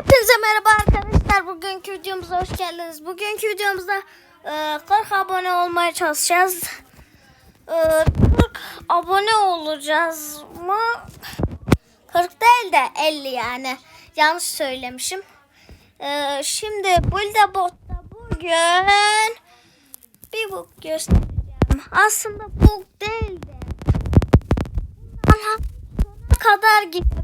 Hepinize merhaba arkadaşlar. Bugünkü videomuza hoş geldiniz. Bugünkü videomuzda e, 40 abone olmaya çalışacağız. E, 40 abone olacağız mı? 40 değil de 50 yani. Yanlış söylemişim. E, şimdi burada botta bugün bir bug göstereceğim. Aslında bug değil de bundan kadar gidiyor.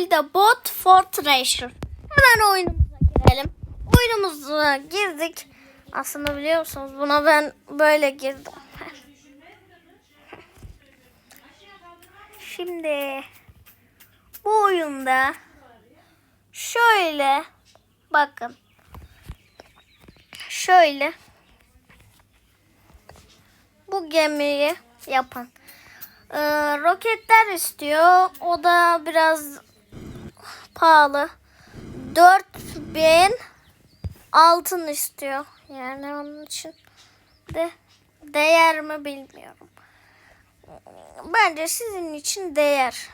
Builda Bot for Treasure. Hemen oyunumuza girelim. Oyunumuza girdik. Aslında biliyor musunuz buna ben böyle girdim. Şimdi bu oyunda şöyle bakın. Şöyle bu gemiyi yapın. Ee, roketler istiyor. O da biraz pahalı. 4000 altın istiyor. Yani onun için de değer mi bilmiyorum. Bence sizin için değer.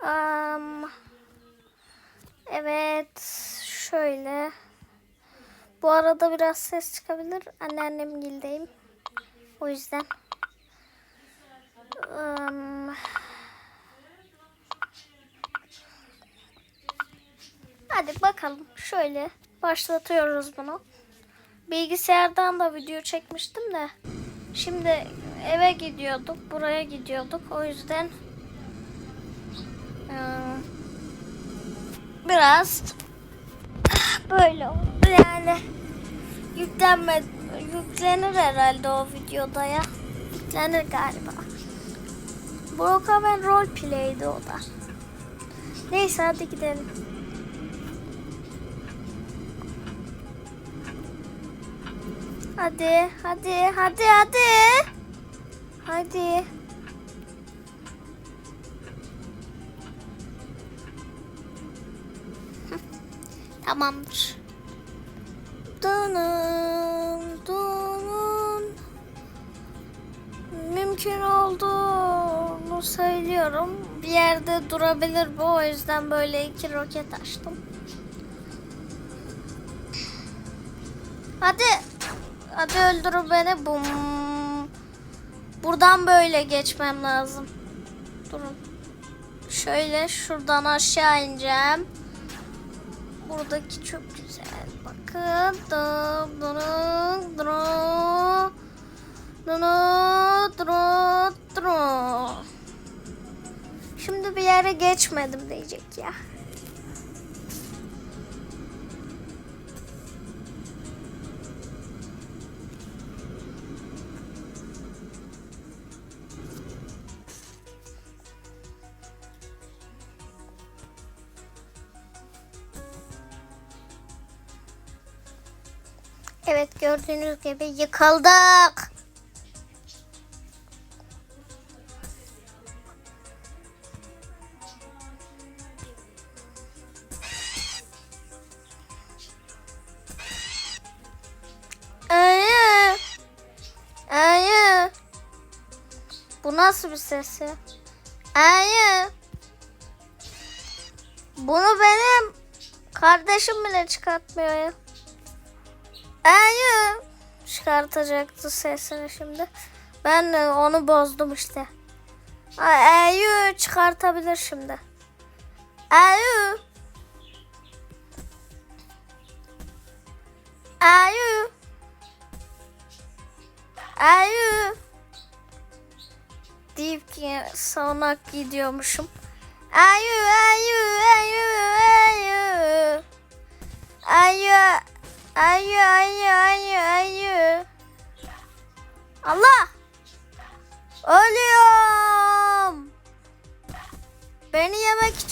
Am, evet şöyle. Bu arada biraz ses çıkabilir. Anneannem gildeyim. O yüzden. Am, Hadi bakalım şöyle başlatıyoruz bunu. Bilgisayardan da video çekmiştim de. Şimdi eve gidiyorduk, buraya gidiyorduk. O yüzden eee, biraz böyle oldu yani. Yüklenme, yüklenir herhalde o videoda ya. Yüklenir galiba. Brookhaven roleplay'di o da. Neyse hadi gidelim. Hadi, hadi, hadi, hadi. Hadi. Tamamdır. Dönün, dönün. Mümkün olduğunu söylüyorum. Bir yerde durabilir bu. O yüzden böyle iki roket açtım. Hadi. Hadi öldürün beni. Bum. Buradan böyle geçmem lazım. Durun. Şöyle şuradan aşağı ineceğim. Buradaki çok güzel. Bakın. Dım, dırı, dırı. Dırı, dırı, dırı. Şimdi bir yere geçmedim diyecek ya. Evet gördüğünüz gibi yıkıldık. Ayı. Ayı. Bu nasıl bir ses ya? Ayı. Bunu benim kardeşim bile çıkartmıyor ya. Ayı çıkartacaktı sesini şimdi. Ben onu bozdum işte. Ay, Ayı çıkartabilir şimdi. Ayı. Ayı. Ayı. Deyip ki sonra gidiyormuşum. Ayı, ayı, ayı,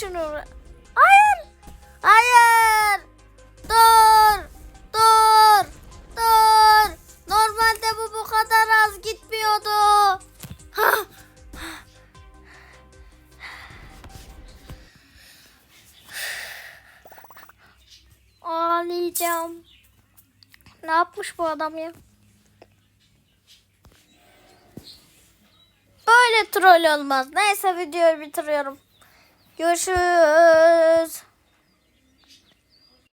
uğra... Hayır! Hayır! Dur! Dur! Dur! Normalde bu bu kadar az gitmiyordu. Hah! Ağlayacağım. Ne yapmış bu adam ya? Yine troll olmaz. Neyse videoyu bitiriyorum. 就是